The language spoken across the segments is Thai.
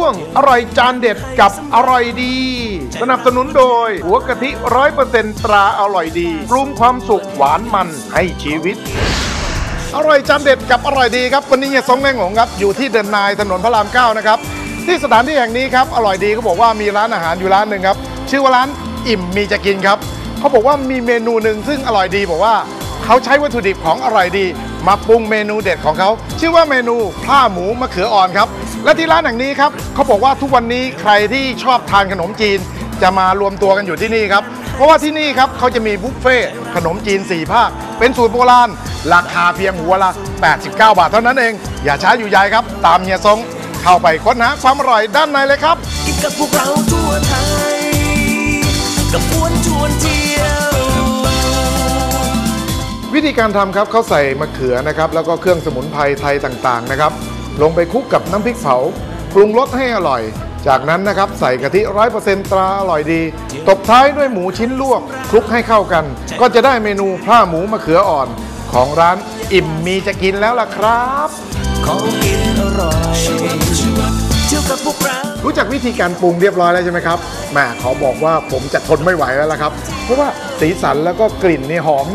ช่วงอร่อยจานเด็ดกับอร่อยดี สนับสนุนโดย หัวกะทิร้อยเปอร์เซ็นตราอร่อยดีปรุงความสุขหวานมันให้ชีวิต อร่อยจานเด็ดกับอร่อยดีครับ วันนี้เฮียซงแม่งหงครับ อยู่ที่เดินนายถนนพระรามเก้านะครับ ที่สถานที่แห่งนี้ครับ อร่อยดีเขาบอกว่ามีร้านอาหารอยู่ร้านหนึ่งครับ ชื่อว่าร้านอิ่มมีจะกินครับเขาบอกว่ามีเมนูหนึ่งซึ่งอร่อยดีบอกว่าเขาใช้วัตถุดิบของอร่อยดี มาปรุงเมนูเด็ดของเขา ชื่อว่าเมนูผ้าหมูมะเขืออ่อนครับ และที่ร้านแห่งนี้ครับเขาบอกว่าทุกวันนี้ใครที่ชอบทานขนมจีน จะมารวมตัวกันอยู่ที่นี่ครับ เพราะว่าที่นี่ครับเขาจะมีบุฟเฟ่ขนมจีน 4 ภาค เป็นสูตรโบราณ ราคาเพียงหัวละ 89 บาทเท่านั้นเอง อย่าช้าอยู่ใหญ่ครับ ตามเฮียซงเข้าไปค้นหาความอร่อยด้านในเลยครับกินกับพวกเราทั่วไทยกับกวน วิธีการทำครับเขาใส่มะเขือนะครับ แล้วก็เครื่องสมุนไพรไทยต่างๆนะครับ ลงไปคลุกกับน้ำพริกเผา ปรุงรสให้อร่อย จากนั้นนะครับใส่กะทิร้อยเปอร์เซ็นตราอร่อยดี ตบท้ายด้วยหมูชิ้นลวกคลุกให้เข้ากัน ก็จะได้เมนูผ้าหมูมะเขืออ่อน ของร้านอิ่มมีจะกินแล้วล่ะครับของกินอร่อยเที่ยวกับพวกเรารู้จักวิธีการปรุงเรียบร้อยแล้วใช่ไหมครับแหม่ขอบอกว่าผมจะทนไม่ไหวแล้วล่ะครับ เพราะว่าสีสันแล้วก็กลิ่นนี่หอม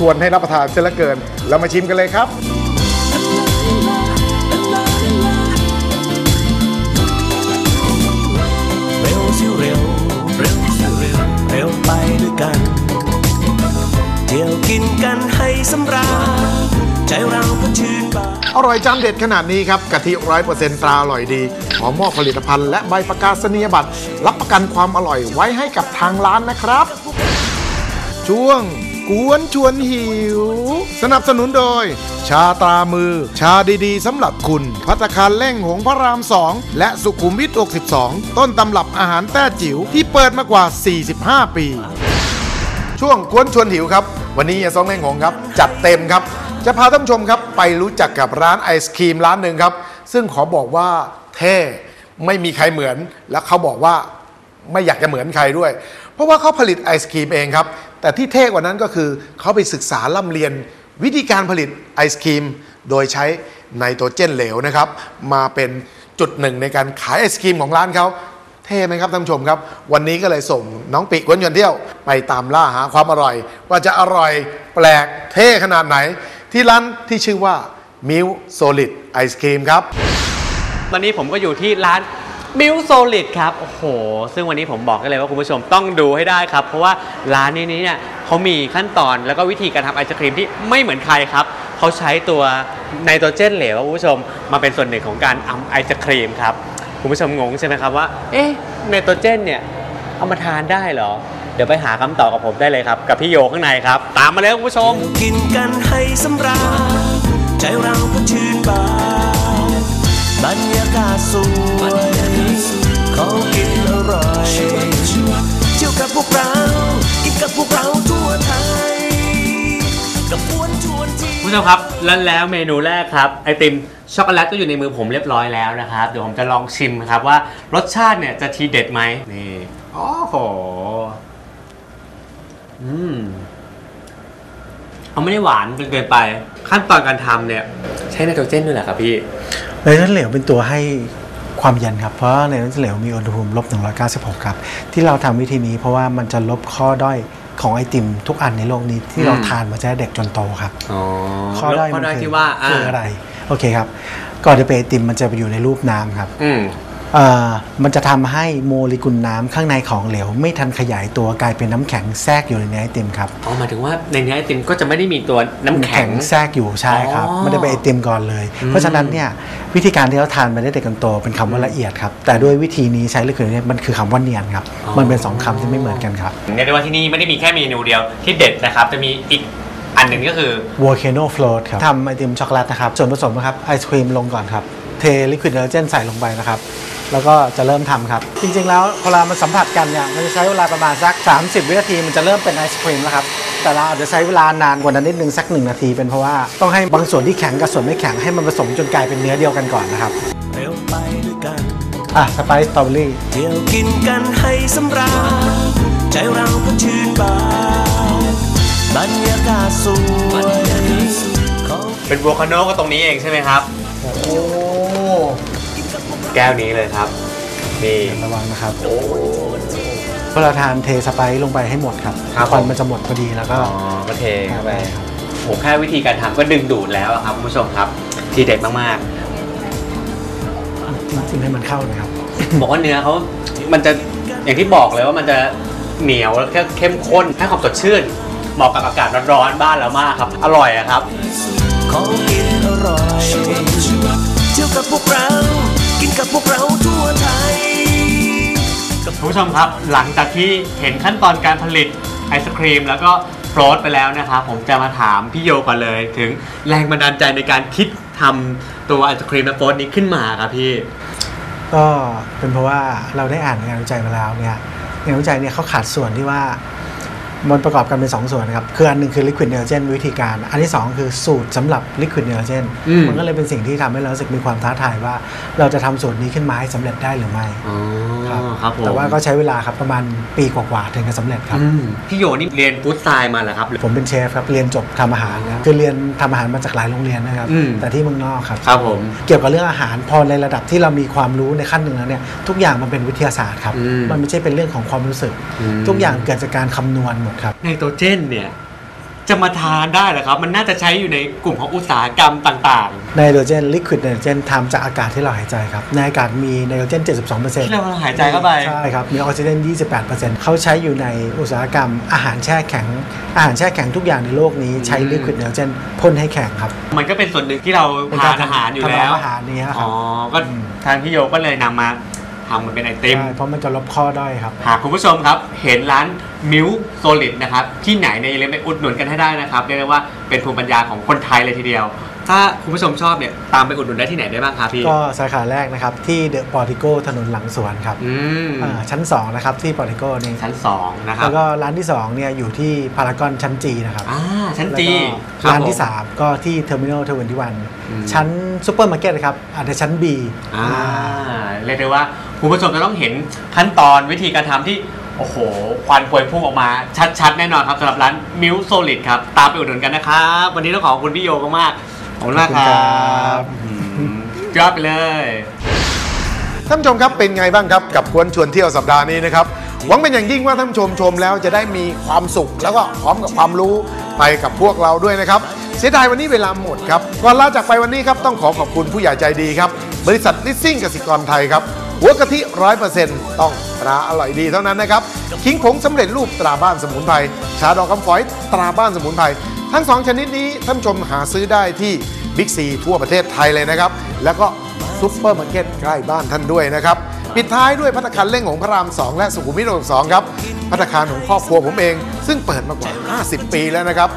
ชวนให้รับประทานเสียเหลือเกิน เรามาชิมกันเลยครับ เร็วสิเร็ว เร็วสิเร็ว เร็วไปด้วยกัน เที่ยวกินกันให้สำราญใจเราก็ชื่นบาน อร่อยจานเด็ดขนาดนี้ครับกะทิร้อยเปอร์เซ็นต์ตราอร่อยดี ขอมอบผลิตภัณฑ์และใบประกาศนียบัตร รับประกันความอร่อยไว้ให้กับทางร้านนะครับ ช่วง กวนชวนหิว สนับสนุนโดย ชาตรามือ ชาดีๆสำหรับคุณ พัตคารเล่งหงพระราม2และสุขุมวิท62 ต้นตำรับอาหารแต้จิ๋วที่เปิดมากว่า 45 ปี ช่วงกวนชวนหิวครับ วันนี้เฮียซองแม่งหงครับ จัดเต็มครับ จะพาท่านผู้ชมครับไปรู้จักกับร้านไอศครีมร้านหนึ่งครับ ซึ่งขอบอกว่าเท่ไม่มีใครเหมือน และเขาบอกว่าไม่อยากจะเหมือนใครด้วย ราะว่าเขาผลิตไอศครีมเองครับ แต่ที่เท่กว่านั้นก็คือเขาไปศึกษาล่ำเรียนวิธีการผลิตไอศครีม โดยใช้ไนโตรเจนเหลวนะครับ มาเป็นจุดหนึ่งในการขายไอศครีมของร้านเขาเท่ไหมครับท่านผู้ชมครับ วันนี้ก็เลยส่งน้องปีกวนยนเที่ยว ไปตามล่าหาความอร่อย ว่าจะอร่อยแปลกเท่ขนาดไหน ที่ร้านที่ชื่อว่ามิวโซลิดไอศครีมครับตอนนี้ผมก็อยู่ที่ร้าน มิวโซลิดครับ โอ้โห ซึ่งวันนี้ผมบอกได้เลยว่าคุณผู้ชมต้องดูให้ได้ครับ เพราะว่าร้านนี้เนี่ยเขามีขั้นตอนแล้วก็วิธีการทำไอศครีมที่ไม่เหมือนใครครับ เขาใช้ตัวไนโตรเจนเหลวคุณผู้ชมมาเป็นส่วนหนึ่งของการทำไอศครีมครับ คุณผู้ชมงงใช่ไหมครับว่า เอ๊ะไนโตรเจนเนี่ยเอามาทานได้เหรอ เดี๋ยวไปหาคำตอบกับผมได้เลยครับ กับพี่โยข้างในครับ ตามมาเลยคุณผู้ชม กินกันให้สำราญใจเราก็ชื่นบานบรรยากาศสวย ของกินอร่อยเที่ยวกับพวกเรา กินกับพวกเราทั่วไทยกับกวนชวนเที่ยวคุณผู้ชมครับแล้วแล้วเมนูแรกครับไอติมช็อกโกแลตก็อยู่ในมือผมเรียบร้อยแล้วนะครับ เดี๋ยวผมจะลองชิมครับว่ารสชาติเนี่ยจะทีเด็ดไหมนี่โอ้โหอืมเอาไม่ได้หวานจนเกินไป ขั้นตอนการทำเนี่ย ใช้ไนโตรเจนด้วยแหละครับพี่ไนโตรเจนเหลวเป็นตัวให้ ความเย็นครับ เพราะไนโตรเจนเหลวมีอุณหภูมิลบ196 ครับ ที่เราทำวิธีนี้เพราะว่ามันจะลบข้อด้อยของไอติมทุกอันในโลกนี้ที่เราอืมทานมาตั้งแต่เด็กจนโตครับอ๋อข้อด้อยข้อมันด้อยคือที่ว่าคืออะไร โอเคครับ ก่อนจะเป็นไอติมมันจะไปอยู่ในรูปน้ำครับอื มเอ่อมันจะทำให้โมเลกุลน้ำข้างในของเหลว ไม่ทันขยายตัวกลายเป็นน้ำแข็งแทรกอยู่ในเนื้อไอติมครับอ๋อหมายถึงว่าในเนื้อไอติมก็จะไม่ได้มีตัวน้ำแข็งแทรกอยู่ใช่ครับอ๋อไม่ได้เป็นไอติมก่อนเลยอืมเพราะฉะนั้นเนี่ยวิธีการที่เราทานมาได้เด็กกันโตเป็นคำว่าละเอียดครับแต่ด้วยวิธีนี้ใช้ลิควิดเนี่ยมันคือคำว่าเนียนครับมันเป็นสองคำที่ไม่เหมือนกันครับเรียกได้ว่าที่นี่ไม่ได้มีแค่เมนูเดียวที่เด็ดนะครับจะมีอีกอันหนึ่งก็คือ volcano float ครับทำไอติมช็อกโกแลตนะครับส่วนผสมนะครับไอศครีมลงก่อนครับ เทลิควิดเดอร์เจนใส่ลงไปนะครับ แล้วก็จะเริ่มทำครับ จริง ๆ แล้วเวลามันสัมผัสกันเนี่ยมันจะใช้เวลาประมาณสัก 30 วินาทีมันจะเริ่มเป็นไอศครีมแล้วครับแต่เราอาจจะใช้เวลานานกว่านั้นนิดนึงสักหนึ่งนาที เป็นเพราะว่าต้องให้บางส่วนที่แข็งกับส่วนไม่แข็งให้มันผสมจนกลายเป็นเนื้อเดียวกันก่อนนะครับเร็วไปด้วยกันอะสไปซ์สตรอเบอรี่เที่ยวกินกันให้สำราญใจเราก็ชื่นบานบรรยากาศสวยของเป็นโวคาโนก็ตรงนี้เองใช่ไหมครับโอ้ แก้วนี้เลยครับ นี่ ระวังนะครับเวลาทานเทสไปซ์ลงไปให้หมดครับครับควันผม มันจะหมดพอดีแล้วก็อ๋อก็เทเข้าไปโหแค่วิธีการทำก็ดึงดูดแล้วอะครับคุณผู้ชมครับ ทีเด็ดมากจิ้มให้มันเข้าเลยครับ ๆ บอกว่าเนื้อเขามันจะอย่างที่บอกเลยว่ามันจะเหนียวแล้วก็เข้มข้นให้ความสดชื่น เหมาะกับอากาศร้อนๆบ้านเรามากครับ อร่อยอะครับ ของกินอร่อยเที่ยวกับพวกเรา กินกับพวกเราทั่วไทย คุณผู้ชมครับหลังจากที่เห็นขั้นตอนการผลิตไอศครีม แล้วก็โฟลตไปแล้วนะครับผมจะมาถามพี่โยก่อนเลยถึงแรงบันดาลใจในการคิดทำตัวไอศครีมและโฟลตนี้ขึ้นมาครับพี่ ก็เป็นเพราะว่าเราได้อ่านงานวิจัยมาแล้วเนี่ยงานวิจัยเนี่ยเขาขาดส่วนที่ว่า มันประกอบกันเป็นสองส่วนนะครับ คืออันหนึ่งคือ liquid nitrogen วิธีการ อันที่สองคือสูตรสำหรับ liquid nitrogen อืมมันก็เลยเป็นสิ่งที่ทำให้เรารู้สึกมีความท้าทายว่า เราจะทำสูตรนี้ขึ้นมาให้สำเร็จได้หรือไม่อ๋อครับผมแต่ว่าก็ใช้เวลาครับประมาณปีกว่าๆถึงจะสำเร็จครับอืมพี่โยนี่เรียนฟู้ดไซน์มาเหรอครับ ผมเป็นเชฟครับ เรียนจบทำอาหารนะครับคือเรียนทำอาหารมาจากหลายโรงเรียนนะครับอืมแต่ที่เมืองนอกครับครับผมเกี่ยวกับเรื่องอาหารพอในระดับที่เรามีความรู้ในขั้นหนึ่งแล้วเนี่ยทุกอย่างมันเป็นวิทยาศาสตร์ครับอืมมันไม่ใช่เป็นเรื่องของความรู้สึกอืมทุกอย่างเกิดจากการคำนวณหมดครับไนโตรเจนเนี่ยจะมาทานได้เหรอครับ มันน่าจะใช้อยู่ในกลุ่มของอุตสาหกรรมต่างไนโตรเจนลิควิดไนโตรเจนทำจากอากาศที่เราหายใจครับ ในอากาศมีไนโตรเจน 72%ๆที่เราหายใจเข้าไปใช่ครับ มีออกซิเจน 28%เขาใช้อยู่ในอุตสาหกรรมอาหารแช่แข็ง อาหารแช่แข็งทุกอย่างในโลกนี้ใช้อืมลิควิดไนโตรเจนพ่นให้แข็งครับ มันก็เป็นส่วนหนึ่งที่เราเป็นทาการนอาหารอยู่ทำแล้วอาหารนี้คอ๋รัอบก็อืมทางพี่โยก็เลยนำมา ทำมันเป็นไอติมใช่เพราะมันจะลบข้อด้อยครับ หากคุณผู้ชมครับ เห็นร้านมิวโซลิดนะครับ ที่ไหนในยอย่าลืมไปอุดหนุนกันให้ได้นะครับ เรียกได้ว่าเป็นภูมิปัญญาของคนไทยเลยทีเดียว ถ้าคุณผู้ชมชอบเนี่ย ตามไปอุดหนุนได้ที่ไหนได้บ้างครับพี่ ก็สาขาแรกนะครับ ที่เดอะปอติโกถนนหลังสวนครับอืม อ่าชั้น 2 นะครับ ที่ปอติโกนี่ชั้น 2 นะครับแล้วก็ร้านที่ 2 เนี่ย อยู่ที่พารากอนชั้นจีนะครับอ่าชั้นแล้วจีก็ร้านที่คบผม 3 ก็ที่เทอร์มินอลทเวนตี้วันอืม ชั้นซูเปอร์มาร์เก็ตนะครับอาจจะชั้น B อ่าเรียกได้ว่า คุณผู้ชมจะต้องเห็นขั้นตอนวิธีการทำที่ โอ้โห ควันพวยพุ่งออกมา ชัดๆ แน่นอนครับสำหรับร้านมิวโซลิดครับ ตามไปอุดหนุนกันนะครับ วันนี้ต้องขอบคุณพี่โยมากๆขอบคุณมากคขอบคุณครัรับบอืมยอดไปเลยท่านผู้ชมครับเป็นไงบ้างครับกับกวนชวนเที่ยวสัปดาห์นี้นะครับหวังเป็นอย่างยิ่งว่าท่านผู้ชมชมแล้วจะได้มีความสุข แล้วก็พร้อมกับความรู้ไปกับพวกเราด้วยนะครับเสียดายวันนี้เวลาหมดครับก่อนลาจากไปวันนี้ครับต้องขอขอบคุณผู้ใหญ่ใจดีครับบริษัทลิสซิ่งกสิกรไทยครับ หัวกะทิร้อยเปอร์เซ็นต์ต้องตราอร่อยดีเท่านั้นนะครับขิงผงสำเร็จรูปตราบ้านสมุนไพรชาดอกคำฝอยตราบ้านสมุนไพรทั้งสองชนิดนี้ท่านชมหาซื้อได้ที่บิ๊กซีทั่วประเทศไทยเลยนะครับ แล้วก็ซุปเปอร์มาร์เก็ตใกล้บ้านท่านด้วยนะครับ ปิดท้ายด้วยพัตตาคารเล่งของพระราม 2 และสุขุมวิท62ครับพัตตาคารของครอบครัวผมเอง ซึ่งเปิดมากว่า 50 ปีแล้วนะครับ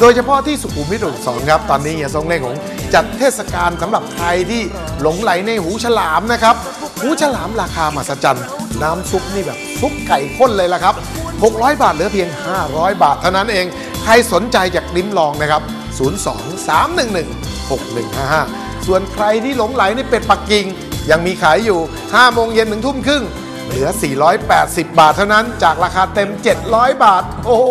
โดยเฉพาะที่สุขุมวิท62ครับ ตอนนี้เฮียทรงเล่งของจัดเทศกาลสำหรับใครที่หลงไหลในหูฉลามนะครับ หูฉลามราคามหัศจรรย์ น้ำซุปนี่แบบซุปไก่ข้นเลยละครับ 600 บาทเหลือเพียง 500 บาทเท่านั้นเอง ใครสนใจอยากลิ้มลองนะครับ 02 311 6155 ส่วนใครที่หลงไหลในเป็ดปักกิ่งยังมีขายอยู่ 5 โมงเย็นถึงทุ่มครึ่ง เหลือ 480 บาทเท่านั้นจากราคาเต็ม 700 บาท โอ้โห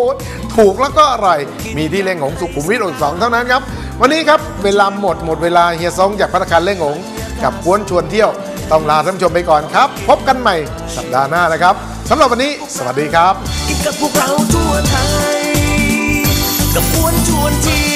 ถูกแล้วก็อร่อย มีที่เล่งของสุขุมวิท62เท่านั้นครับ วันนี้ครับ เวลาหมดหมดเวลาเฮียซองจากพัตตาคารเล่งของกับกวนชวนเที่ยว ต้องลาท่านผู้ชมไปก่อนครับ พบกันใหม่สัปดาห์หน้านะครับสำหรับวันนี้ สวัสดีครับ กับพวกเราทั่วไทยกับกวนชวนเที่